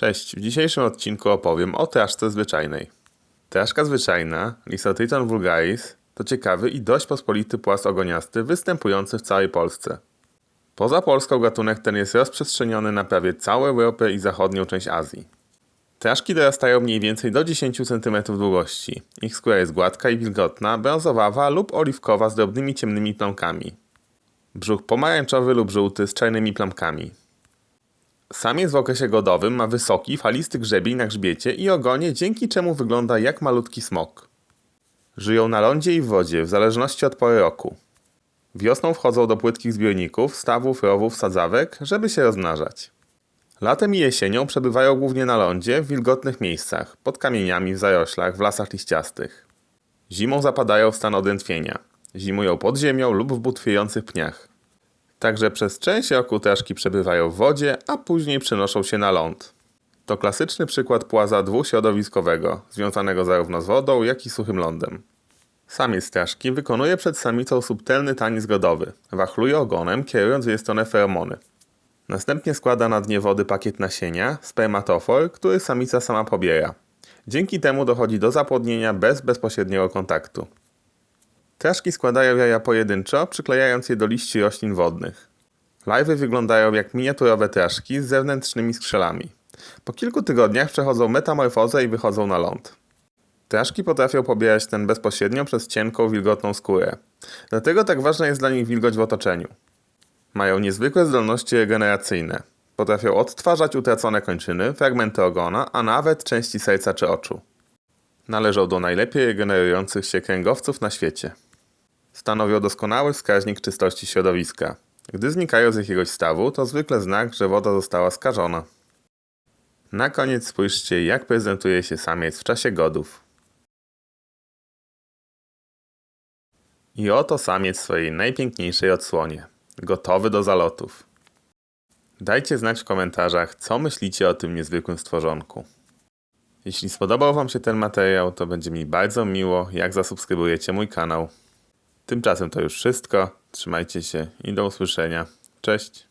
Cześć, w dzisiejszym odcinku opowiem o traszce zwyczajnej. Traszka zwyczajna, Lisotriton vulgaris, to ciekawy i dość pospolity płas ogoniasty występujący w całej Polsce. Poza Polską gatunek ten jest rozprzestrzeniony na prawie całą Europę i zachodnią część Azji. Traszki dorastają mniej więcej do 10 cm długości. Ich skóra jest gładka i wilgotna, brązowawa lub oliwkowa z drobnymi ciemnymi plamkami. Brzuch pomarańczowy lub żółty z czarnymi plamkami. Samiec w okresie godowym ma wysoki, falisty grzebień na grzbiecie i ogonie, dzięki czemu wygląda jak malutki smok. Żyją na lądzie i w wodzie, w zależności od pory roku. Wiosną wchodzą do płytkich zbiorników, stawów, rowów, sadzawek, żeby się rozmnażać. Latem i jesienią przebywają głównie na lądzie, w wilgotnych miejscach, pod kamieniami, w zaroślach, w lasach liściastych. Zimą zapadają w stan odrętwienia. Zimują pod ziemią lub w butwiejących pniach. Także przez część roku traszki przebywają w wodzie, a później przenoszą się na ląd. To klasyczny przykład płaza dwuśrodowiskowego, związanego zarówno z wodą, jak i suchym lądem. Samiec straszki wykonuje przed samicą subtelny taniec godowy. Wachluje ogonem, kierując w jej stronę feromony. Następnie składa na dnie wody pakiet nasienia, spermatofor, który samica sama pobiera. Dzięki temu dochodzi do zapłodnienia bez bezpośredniego kontaktu. Traszki składają jaja pojedynczo, przyklejając je do liści roślin wodnych. Lajwy wyglądają jak miniaturowe traszki z zewnętrznymi skrzelami. Po kilku tygodniach przechodzą metamorfozę i wychodzą na ląd. Traszki potrafią pobierać ten bezpośrednio przez cienką, wilgotną skórę. Dlatego tak ważna jest dla nich wilgoć w otoczeniu. Mają niezwykłe zdolności regeneracyjne. Potrafią odtwarzać utracone kończyny, fragmenty ogona, a nawet części serca czy oczu. Należą do najlepiej regenerujących się kręgowców na świecie. Stanowią doskonały wskaźnik czystości środowiska. Gdy znikają z jakiegoś stawu, to zwykle znak, że woda została skażona. Na koniec spójrzcie, jak prezentuje się samiec w czasie godów. I oto samiec w swojej najpiękniejszej odsłonie, gotowy do zalotów. Dajcie znać w komentarzach, co myślicie o tym niezwykłym stworzonku. Jeśli spodobał Wam się ten materiał, to będzie mi bardzo miło, jak zasubskrybujecie mój kanał. Tymczasem to już wszystko. Trzymajcie się i do usłyszenia. Cześć!